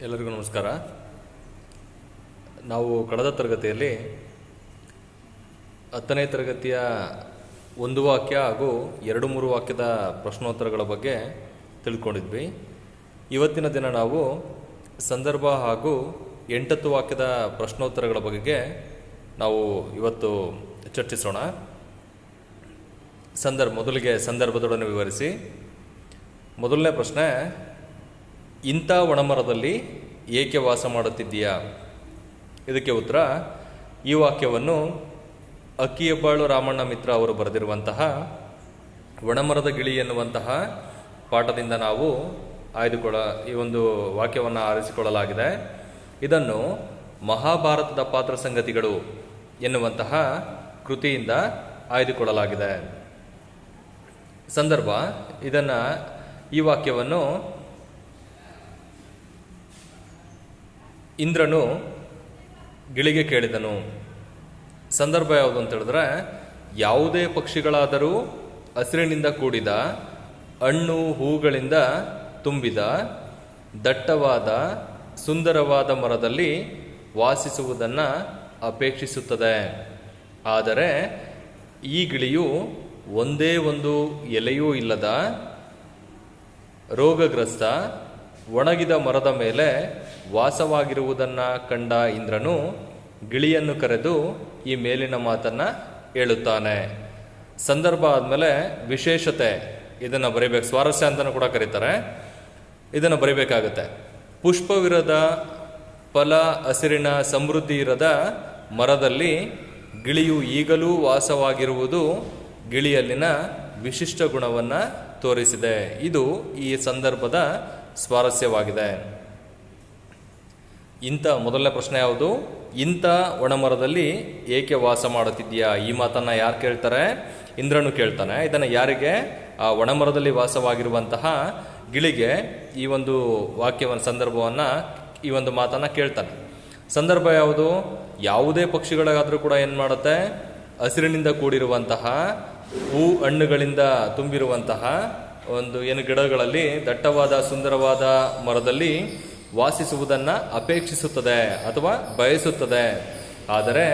ಎಲ್ಲರಿಗೂ ನಮಸ್ಕಾರ. ನಾವು ಕಳೆದ ತರಗತಿಯಲ್ಲಿ ಹತ್ತನೇ ತರಗತಿಯ ಒಂದು ವಾಕ್ಯ ಹಾಗೂ ಎರಡು ಮೂರು ವಾಕ್ಯದ ಪ್ರಶ್ನೋತ್ತರಗಳ ಬಗ್ಗೆ ತಿಳ್ಕೊಂಡಿದ್ವಿ. ಇವತ್ತಿನ ದಿನ ನಾವು ಸಂದರ್ಭ ಹಾಗೂ ಎಂಟತ್ತು ವಾಕ್ಯದ ಪ್ರಶ್ನೋತ್ತರಗಳ ಬಗೆಗೆ ನಾವು ಇವತ್ತು ಚರ್ಚಿಸೋಣ. ಸಂದರ್ಭ, ಮೊದಲಿಗೆ ಸಂದರ್ಭದೊಡನೆ ವಿವರಿಸಿ. ಮೊದಲನೇ ಪ್ರಶ್ನೆ ಇಂಥ ಒಣಮರದಲ್ಲಿ ಏಕೆ ವಾಸ ಮಾಡುತ್ತಿದ್ದೀಯಾ? ಇದಕ್ಕೆ ಉತ್ತರ, ಈ ವಾಕ್ಯವನ್ನು ಅಕ್ಕಿಯಬ್ಬಾಳು ರಾಮಣ್ಣ ಮಿತ್ರ ಅವರು ಬರೆದಿರುವಂತಹ ಒಣಮರದ ಗಿಳಿ ಎನ್ನುವಂತಹ ಪಾಠದಿಂದ ನಾವು ಆಯ್ದುಕೊಳ್ಳ ಈ ಒಂದು ವಾಕ್ಯವನ್ನು ಆರಿಸಿಕೊಳ್ಳಲಾಗಿದೆ. ಇದನ್ನು ಮಹಾಭಾರತದ ಪಾತ್ರ ಸಂಗತಿಗಳು ಎನ್ನುವಂತಹ ಕೃತಿಯಿಂದ ಆಯ್ದುಕೊಳ್ಳಲಾಗಿದೆ. ಸಂದರ್ಭ, ಇದನ್ನು ಈ ವಾಕ್ಯವನ್ನು ಇಂದ್ರನು ಗಿಳಿಗೆ ಕೇಳಿದನು. ಸಂದರ್ಭ ಯಾವುದು ಅಂತ ಹೇಳಿದ್ರೆ, ಯಾವುದೇ ಪಕ್ಷಿಗಳಾದರೂ ಹಸಿರಿನಿಂದ ಕೂಡಿದ, ಹಣ್ಣು ಹೂಗಳಿಂದ ತುಂಬಿದ, ದಟ್ಟವಾದ, ಸುಂದರವಾದ ಮರದಲ್ಲಿ ವಾಸಿಸುವುದನ್ನು ಅಪೇಕ್ಷಿಸುತ್ತದೆ. ಆದರೆ ಈ ಗಿಳಿಯು ಒಂದೇ ಒಂದು ಎಲೆಯೂ ಇಲ್ಲದ ರೋಗಗ್ರಸ್ತ ಒಣಗಿದ ಮರದ ಮೇಲೆ ವಾಸವಾಗಿರುವುದನ್ನು ಕಂಡ ಇಂದ್ರನು ಗಿಳಿಯನ್ನು ಕರೆದು ಈ ಮೇಲಿನ ಮಾತನ್ನ ಹೇಳುತ್ತಾನೆ. ಸಂದರ್ಭ ಆದಮೇಲೆ ವಿಶೇಷತೆ ಇದನ್ನು ಬರೀಬೇಕು. ಸ್ವಾರಸ್ಯ ಅಂತಲೂ ಕೂಡ ಕರೀತಾರೆ. ಇದನ್ನು ಬರೀಬೇಕಾಗತ್ತೆ. ಪುಷ್ಪವಿರದ ಫಲ, ಹಸಿರಿನ ಸಮೃದ್ಧಿ ಇರದ ಮರದಲ್ಲಿ ಗಿಳಿಯು ಈಗಲೂ ವಾಸವಾಗಿರುವುದು ಗಿಳಿಯಲ್ಲಿನ ವಿಶಿಷ್ಟ ಗುಣವನ್ನು ತೋರಿಸಿದೆ. ಇದು ಈ ಸಂದರ್ಭದ ಸ್ವಾರಸ್ಯವಾಗಿದೆ. ಇಂಥ ಮೊದಲನೇ ಪ್ರಶ್ನೆ ಯಾವುದು? ಇಂಥ ಒಣಮರದಲ್ಲಿ ಏಕೆ ವಾಸ ಮಾಡುತ್ತಿದ್ದೀಯಾ? ಈ ಮಾತನ್ನ ಯಾರು ಕೇಳ್ತಾರೆ? ಇಂದ್ರನು ಕೇಳ್ತಾನೆ. ಇದನ್ನು ಯಾರಿಗೆ? ಆ ಒಣಮರದಲ್ಲಿ ವಾಸವಾಗಿರುವಂತಹ ಗಿಳಿಗೆ ಈ ಒಂದು ವಾಕ್ಯವನ್ನು, ಸಂದರ್ಭವನ್ನು ಈ ಒಂದು ಮಾತನ್ನು ಕೇಳ್ತಾನೆ. ಸಂದರ್ಭ ಯಾವುದು? ಯಾವುದೇ ಪಕ್ಷಿಗಳಾದರೂ ಕೂಡ ಏನು ಮಾಡುತ್ತೆ? ಹಸಿರಿನಿಂದ ಕೂಡಿರುವಂತಹ ಹೂ ಹಣ್ಣುಗಳಿಂದ ತುಂಬಿರುವಂತಹ ಒಂದು ಏನು ಗಿಡಗಳಲ್ಲಿ ದಟ್ಟವಾದ ಸುಂದರವಾದ ಮರದಲ್ಲಿ ವಾಸಿಸುವುದನ್ನು ಅಪೇಕ್ಷಿಸುತ್ತದೆ ಅಥವಾ ಬಯಸುತ್ತದೆ. ಆದರೆ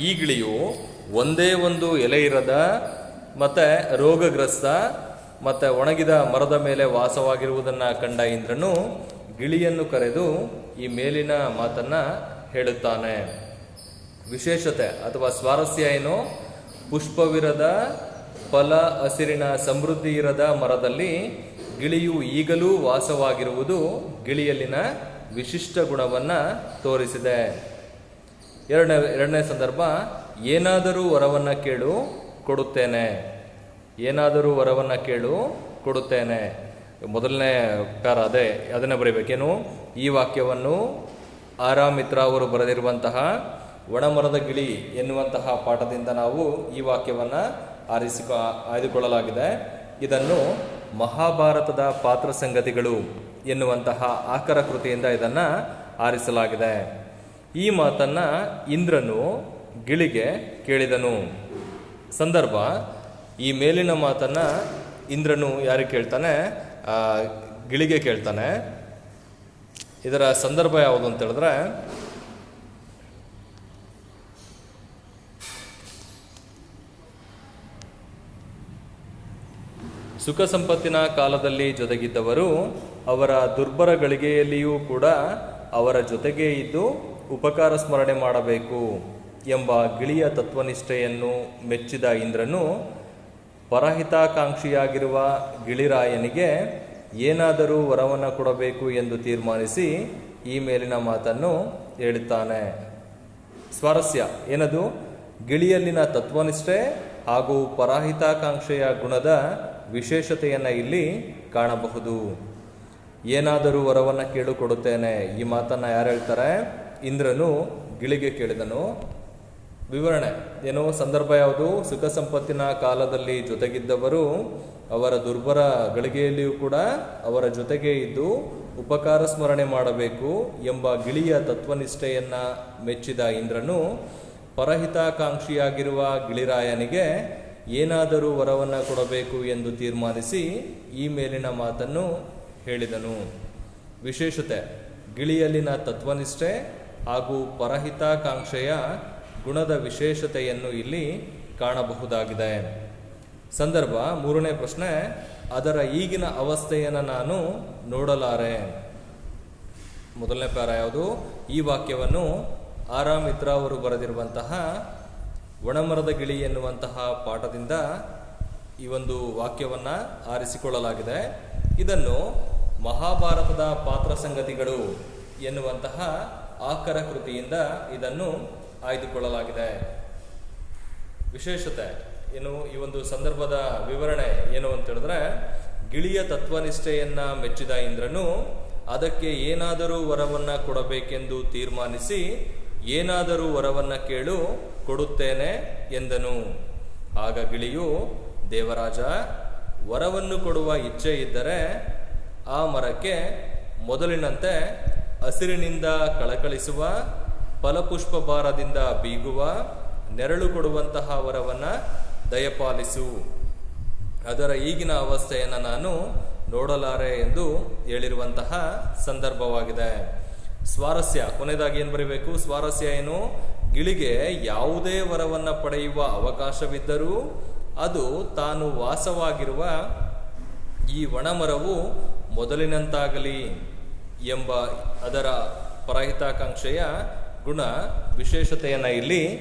ಈ ಗಿಳಿಯು ಒಂದೇ ಒಂದು ಎಲೆ ಇರದ ಮತ್ತೆ ರೋಗಗ್ರಸ್ತ ಮತ್ತೆ ಒಣಗಿದ ಮರದ ಮೇಲೆ ವಾಸವಾಗಿರುವುದನ್ನು ಕಂಡ ಇಂದ್ರನು ಗಿಳಿಯನ್ನು ಕರೆದು ಈ ಮೇಲಿನ ಮಾತನ್ನ ಹೇಳುತ್ತಾನೆ. ವಿಶೇಷತೆ ಅಥವಾ ಸ್ವಾರಸ್ಯ ಏನು? ಪುಷ್ಪವಿರದ ಫಲ, ಹಸಿರಿನ ಸಮೃದ್ಧಿ ಇರದ ಮರದಲ್ಲಿ ಗಿಳಿಯು ಈಗಲೂ ವಾಸವಾಗಿರುವುದು ಗಿಳಿಯಲ್ಲಿನ ವಿಶಿಷ್ಟ ಗುಣವನ್ನ ತೋರಿಸಿದೆ. ಎರಡನೇ ಎರಡನೇ ಸಂದರ್ಭ, ಏನಾದರೂ ವರವನ್ನ ಕೇಳು, ಕೊಡುತ್ತೇನೆ. ಏನಾದರೂ ವರವನ್ನ ಕೇಳು, ಕೊಡುತ್ತೇನೆ. ಮೊದಲನೇ ಕಾರ ಅದೇ, ಅದನ್ನೇ ಬರೀಬೇಕೇನು? ಈ ವಾಕ್ಯವನ್ನು ಆರಾಮಿತ್ರ ಅವರು ಬರೆದಿರುವಂತಹ ಒಣಮರದ ಗಿಳಿ ಎನ್ನುವಂತಹ ಪಾಠದಿಂದ ನಾವು ಈ ವಾಕ್ಯವನ್ನು ಆರಿಸಿ ಆಯ್ದುಕೊಳ್ಳಲಾಗಿದೆ ಇದನ್ನು ಮಹಾಭಾರತದ ಪಾತ್ರ ಸಂಗತಿಗಳು ಎನ್ನುವಂತಹ ಆಕರ ಕೃತಿಯಿಂದ ಇದನ್ನು ಆರಿಸಲಾಗಿದೆ. ಈ ಮಾತನ್ನ ಇಂದ್ರನು ಗಿಳಿಗೆ ಕೇಳಿದನು. ಸಂದರ್ಭ, ಈ ಮೇಲಿನ ಮಾತನ್ನ ಇಂದ್ರನು ಯಾರಿಗೆ ಕೇಳ್ತಾನೆ? ಗಿಳಿಗೆ ಕೇಳ್ತಾನೆ. ಇದರ ಸಂದರ್ಭ ಯಾವುದು ಅಂತ ಹೇಳಿದ್ರೆ ಸುಖ ಸಂಪತ್ತಿನ ಕಾಲದಲ್ಲಿ ಜೊತೆಗಿದ್ದವರು ಅವರ ದುರ್ಬರ ಗಳಿಗೆಯಲ್ಲಿಯೂ ಕೂಡ ಅವರ ಜೊತೆಗೇ ಇದ್ದು ಉಪಕಾರ ಸ್ಮರಣೆ ಮಾಡಬೇಕು ಎಂಬ ಗಿಳಿಯ ತತ್ವನಿಷ್ಠೆಯನ್ನು ಮೆಚ್ಚಿದ ಇಂದ್ರನು ಪರಹಿತಾಕಾಂಕ್ಷಿಯಾಗಿರುವ ಗಿಳಿರಾಯನಿಗೆ ಏನಾದರೂ ವರವನ್ನು ಕೊಡಬೇಕು ಎಂದು ತೀರ್ಮಾನಿಸಿ ಈ ಮೇಲಿನ ಮಾತನ್ನು ಹೇಳುತ್ತಾನೆ. ಸ್ವಾರಸ್ಯ, ಏನದು? ಗಿಳಿಯಲ್ಲಿನ ತತ್ವನಿಷ್ಠೆ ಹಾಗೂ ಪರಾಹಿತಾಕಾಂಕ್ಷೆಯ ಗುಣದ ವಿಶೇಷತೆಯನ್ನು ಇಲ್ಲಿ ಕಾಣಬಹುದು. ಏನಾದರೂ ವರವನ್ನು ಕೇಳಿಕೊಡುತ್ತೇನೆ. ಈ ಮಾತನ್ನು ಯಾರು ಹೇಳ್ತಾರೆ? ಇಂದ್ರನು ಗಿಳಿಗೆ ಕೇಳಿದನು. ವಿವರಣೆ, ಏನು ಸಂದರ್ಭ ಯಾವುದು? ಸುಖ ಸಂಪತ್ತಿನ ಕಾಲದಲ್ಲಿ ಜೊತೆಗಿದ್ದವರು ಅವರ ದುರ್ಬರ ಗಳಿಗೆಯಲ್ಲಿಯೂ ಕೂಡ ಅವರ ಜೊತೆಗೆ ಇದ್ದು ಉಪಕಾರ ಸ್ಮರಣೆ ಮಾಡಬೇಕು ಎಂಬ ಗಿಳಿಯ ತತ್ವನಿಷ್ಠೆಯನ್ನು ಮೆಚ್ಚಿದ ಇಂದ್ರನು ಪರಹಿತಾಕಾಂಕ್ಷಿಯಾಗಿರುವ ಗಿಳಿರಾಯನಿಗೆ ಏನಾದರೂ ವರವನ್ನು ಕೊಡಬೇಕು ಎಂದು ತೀರ್ಮಾನಿಸಿ ಈ ಮೇಲಿನ ಮಾತನ್ನು ಹೇಳಿದನು. ವಿಶೇಷತೆ, ಗಿಳಿಯಲ್ಲಿನ ತತ್ವನಿಷ್ಠೆ ಹಾಗೂ ಪರಹಿತಾಕಾಂಕ್ಷೆಯ ಗುಣದ ವಿಶೇಷತೆಯನ್ನು ಇಲ್ಲಿ ಕಾಣಬಹುದಾಗಿದೆ. ಸಂದರ್ಭ, ಮೂರನೇ ಪ್ರಶ್ನೆ, ಅದರ ಈಗಿನ ಅವಸ್ಥೆಯನ್ನು ನಾನು ನೋಡಲಾರೆ. ಮೊದಲನೇ ಪ್ಯಾರ ಯಾವುದು? ಈ ವಾಕ್ಯವನ್ನು ಆರಾ ಮಿತ್ರ ಅವರು ಬರೆದಿರುವಂತಹ ಒಣಮರದ ಗಿಳಿ ಎನ್ನುವಂತಹ ಪಾಠದಿಂದ ಈ ಒಂದು ವಾಕ್ಯವನ್ನು ಆರಿಸಿಕೊಳ್ಳಲಾಗಿದೆ. ಇದನ್ನು ಮಹಾಭಾರತದ ಪಾತ್ರ ಸಂಗತಿಗಳು ಎನ್ನುವಂತಹ ಆಕರ ಕೃತಿಯಿಂದ ಇದನ್ನು ಆಯ್ದುಕೊಳ್ಳಲಾಗಿದೆ. ವಿಶೇಷತೆ ಏನು, ಈ ಒಂದು ಸಂದರ್ಭದ ವಿವರಣೆ ಏನು ಅಂತ ಹೇಳಿದ್ರೆ, ಗಿಳಿಯ ತತ್ವನಿಷ್ಠೆಯನ್ನ ಮೆಚ್ಚಿದ ಇಂದ್ರನು ಅದಕ್ಕೆ ಏನಾದರೂ ವರವನ್ನ ಕೊಡಬೇಕೆಂದು ತೀರ್ಮಾನಿಸಿ ಏನಾದರೂ ವರವನ್ನು ಕೇಳು, ಕೊಡುತ್ತೇನೆ ಎಂದನು. ಆಗ ಗಿಳಿಯು, ದೇವರಾಜ, ವರವನ್ನು ಕೊಡುವ ಇಚ್ಛೆ ಇದ್ದರೆ ಆ ಮರಕ್ಕೆ ಮೊದಲಿನಂತೆ ಹಸಿರಿನಿಂದ ಕಳಕಳಿಸುವ ಫಲಪುಷ್ಪ ಭಾರದಿಂದ ಬೀಗುವ, ನೆರಳು ಕೊಡುವಂತಹ ವರವನ್ನು ದಯಪಾಲಿಸು. ಅದರ ಈಗಿನ ಅವಸ್ಥೆಯನ್ನು ನಾನು ನೋಡಲಾರೆ ಎಂದು ಹೇಳಿರುವಂತಹ ಸಂದರ್ಭವಾಗಿದೆ. ಸ್ವಾರಸ್ಯ. ಕೊನೆಯದಾಗಿ ಏನು ಬರೀಬೇಕು? ಸ್ವಾರಸ್ಯ ಏನು? ಗಿಳಿಗೆ ಯಾವುದೇ ವರವನ್ನ ಪಡೆಯುವ ಅವಕಾಶವಿದ್ದರೂ ಅದು ತಾನು ವಾಸವಾಗಿರುವ ಈ ಒಣಮರವು ಮೊದಲಿನಂತಾಗಲಿ ಎಂಬ ಅದರ ಪರಹಿತಾಕಾಂಕ್ಷೆಯ ಗುಣ ವಿಶೇಷತೆಯನ್ನು ಇಲ್ಲಿ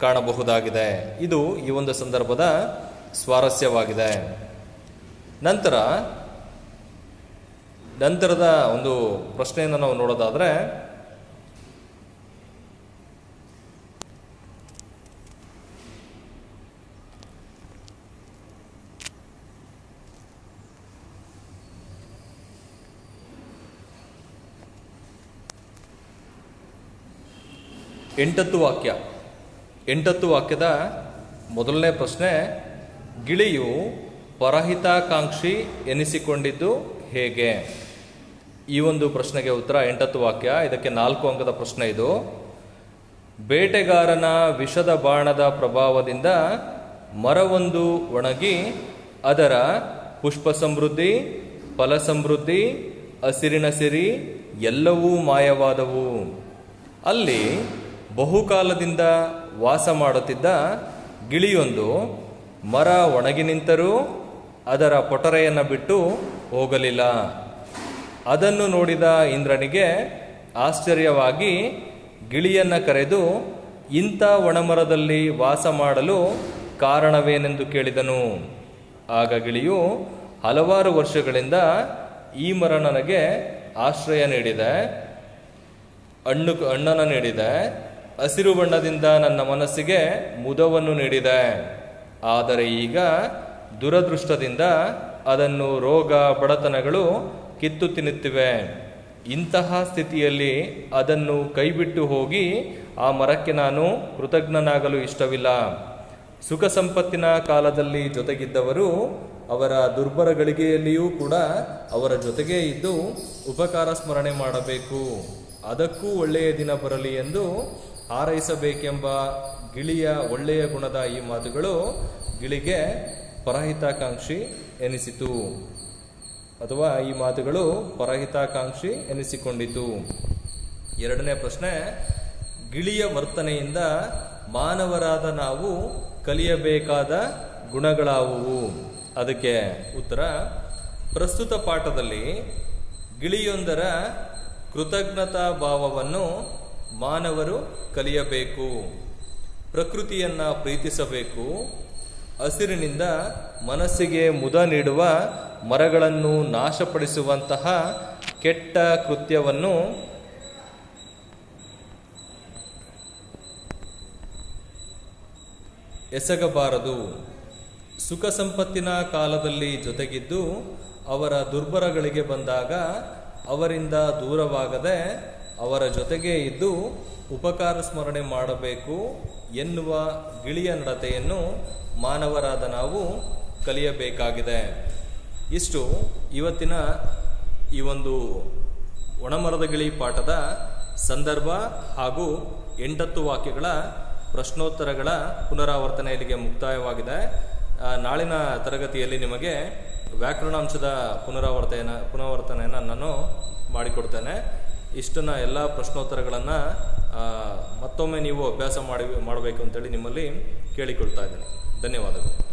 ಕಾಣಬಹುದಾಗಿದೆ. ಇದು ಈ ಒಂದು ಸಂದರ್ಭದ ಸ್ವಾರಸ್ಯವಾಗಿದೆ. ನಂತರ ನಂತರದ ಒಂದು ಪ್ರಶ್ನೆಯನ್ನು ನಾವು ನೋಡೋದಾದರೆ, ಎಂಟತ್ತು ವಾಕ್ಯ. ಎಂಟತ್ತು ವಾಕ್ಯದ ಮೊದಲನೇ ಪ್ರಶ್ನೆ, ಗಿಳಿಯು ಪರಹಿತಾಕಾಂಕ್ಷಿ ಎನಿಸಿಕೊಂಡಿದ್ದು ಹೇಗೆ? ಈ ಒಂದು ಪ್ರಶ್ನೆಗೆ ಉತ್ತರ ಎಂಟತ್ತು ವಾಕ್ಯ, ಇದಕ್ಕೆ ನಾಲ್ಕು ಅಂಕದ ಪ್ರಶ್ನೆ ಇದು. ಬೇಟೆಗಾರನ ವಿಷದ ಬಾಣದ ಪ್ರಭಾವದಿಂದ ಮರವೊಂದು ಒಣಗಿ ಅದರ ಪುಷ್ಪ ಸಮೃದ್ಧಿ ಫಲ ಸಮೃದ್ಧಿ ಹಸಿರಿನ ಸಿರಿ ಎಲ್ಲವೂ ಮಾಯವಾದವು. ಅಲ್ಲಿ ಬಹುಕಾಲದಿಂದ ವಾಸ ಮಾಡುತ್ತಿದ್ದ ಗಿಳಿಯೊಂದು ಮರ ಒಣಗಿ ನಿಂತರೂ ಅದರ ಪೊಟರೆಯನ್ನು ಬಿಟ್ಟು ಹೋಗಲಿಲ್ಲ. ಅದನ್ನು ನೋಡಿದ ಇಂದ್ರನಿಗೆ ಆಶ್ಚರ್ಯವಾಗಿ ಗಿಳಿಯನ್ನು ಕರೆದು, ಇಂಥ ಒಣಮರದಲ್ಲಿ ವಾಸ ಮಾಡಲು ಕಾರಣವೇನೆಂದು ಕೇಳಿದನು. ಆಗ ಗಿಳಿಯು, ಹಲವಾರು ವರ್ಷಗಳಿಂದ ಈ ಮರ ನನಗೆ ಆಶ್ರಯ ನೀಡಿದೆ, ಹಣ್ಣು ಅಣ್ಣನ ನೀಡಿದೆ, ಹಸಿರು ಬಣ್ಣದಿಂದ ನನ್ನ ಮನಸ್ಸಿಗೆ ಮುದವನ್ನು ನೀಡಿದೆ. ಆದರೆ ಈಗ ದುರದೃಷ್ಟದಿಂದ ಅದನ್ನು ರೋಗ, ಬಡತನಗಳು ಕಿತ್ತು ತಿನ್ನುತ್ತಿವೆ. ಇಂತಹ ಸ್ಥಿತಿಯಲ್ಲಿ ಅದನ್ನು ಕೈಬಿಟ್ಟು ಹೋಗಿ ಆ ಮರಕ್ಕೆ ನಾನು ಕೃತಜ್ಞನಾಗಲು ಇಷ್ಟವಿಲ್ಲ. ಸುಖ ಸಂಪತ್ತಿನ ಕಾಲದಲ್ಲಿ ಜೊತೆಗಿದ್ದವರು ಅವರ ದುರ್ಬರ ಗಳಿಗೆಯಲ್ಲಿಯೂ ಕೂಡ ಅವರ ಜೊತೆಗೇ ಇದ್ದು ಉಪಕಾರ ಸ್ಮರಣೆ ಮಾಡಬೇಕು. ಅದಕ್ಕೂ ಒಳ್ಳೆಯ ದಿನ ಬರಲಿ ಎಂದು ಹಾರೈಸಬೇಕೆಂಬ ಗಿಳಿಯ ಒಳ್ಳೆಯ ಗುಣದ ಈ ಮಾತುಗಳು ಗಿಳಿಗೆ ಪರಹಿತಾಕಾಂಕ್ಷಿ ಎನಿಸಿತು. ಅಥವಾ ಈ ಮಾತುಗಳು ಪರಹಿತಾಕಾಂಕ್ಷಿ ಎನಿಸಿಕೊಂಡಿತು. ಎರಡನೇ ಪ್ರಶ್ನೆ, ಗಿಳಿಯ ವರ್ತನೆಯಿಂದ ಮಾನವರಾದ ನಾವು ಕಲಿಯಬೇಕಾದ ಗುಣಗಳಾವುವು? ಅದಕ್ಕೆ ಉತ್ತರ, ಪ್ರಸ್ತುತ ಪಾಠದಲ್ಲಿ ಗಿಳಿಯೊಂದರ ಕೃತಜ್ಞತಾ ಭಾವವನ್ನು ಮಾನವರು ಕಲಿಯಬೇಕು, ಪ್ರಕೃತಿಯನ್ನು ಪ್ರೀತಿಸಬೇಕು ಹಸಿರಿನಿಂದ ಮನಸ್ಸಿಗೆ ಮುದ ನೀಡುವ ಮರಗಳನ್ನು ನಾಶಪಡಿಸುವಂತಹ ಕೆಟ್ಟ ಕೃತ್ಯವನ್ನು ಎಸಗಬಾರದು. ಸುಖ ಸಂಪತ್ತಿನ ಕಾಲದಲ್ಲಿ ಜೊತೆಗಿದ್ದು ಅವರ ದುರ್ಬರಗಳಿಗೆ ಬಂದಾಗ ಅವರಿಂದ ದೂರವಾಗದೆ ಅವರ ಜೊತೆಗೆ ಇದ್ದು ಉಪಕಾರ ಸ್ಮರಣೆ ಮಾಡಬೇಕು ಎನ್ನುವ ಗಿಳಿಯ ನಡತೆಯನ್ನು ಮಾನವರಾದ ನಾವು ಕಲಿಯಬೇಕಾಗಿದೆ. ಇಷ್ಟು ಇವತ್ತಿನ ಈ ಒಂದು ಒಣಮರದ ಗಿಳಿ ಪಾಠದ ಸಂದರ್ಭ ಹಾಗೂ ಎಂಟತ್ತು ವಾಕ್ಯಗಳ ಪ್ರಶ್ನೋತ್ತರಗಳ ಪುನರಾವರ್ತನೆ ಇಲ್ಲಿಗೆ ಮುಕ್ತಾಯವಾಗಿದೆ ನಾಳಿನ ತರಗತಿಯಲ್ಲಿ ನಿಮಗೆ ವ್ಯಾಕರಣಾಂಶದ ಪುನರಾವರ್ತನೆಯ ಪುನರಾವರ್ತನೆಯನ್ನು ನಾನು ಮಾಡಿಕೊಡ್ತೇನೆ. ಇಷ್ಟನ್ನ ಎಲ್ಲ ಪ್ರಶ್ನೋತ್ತರಗಳನ್ನು ಮತ್ತೊಮ್ಮೆ ನೀವು ಅಭ್ಯಾಸ ಮಾಡಿ ಮಾಡಬೇಕು ಅಂತೇಳಿ ನಿಮ್ಮಲ್ಲಿ ಕೇಳಿಕೊಳ್ತಾ ಇದ್ದೀನಿ. ಧನ್ಯವಾದಗಳು.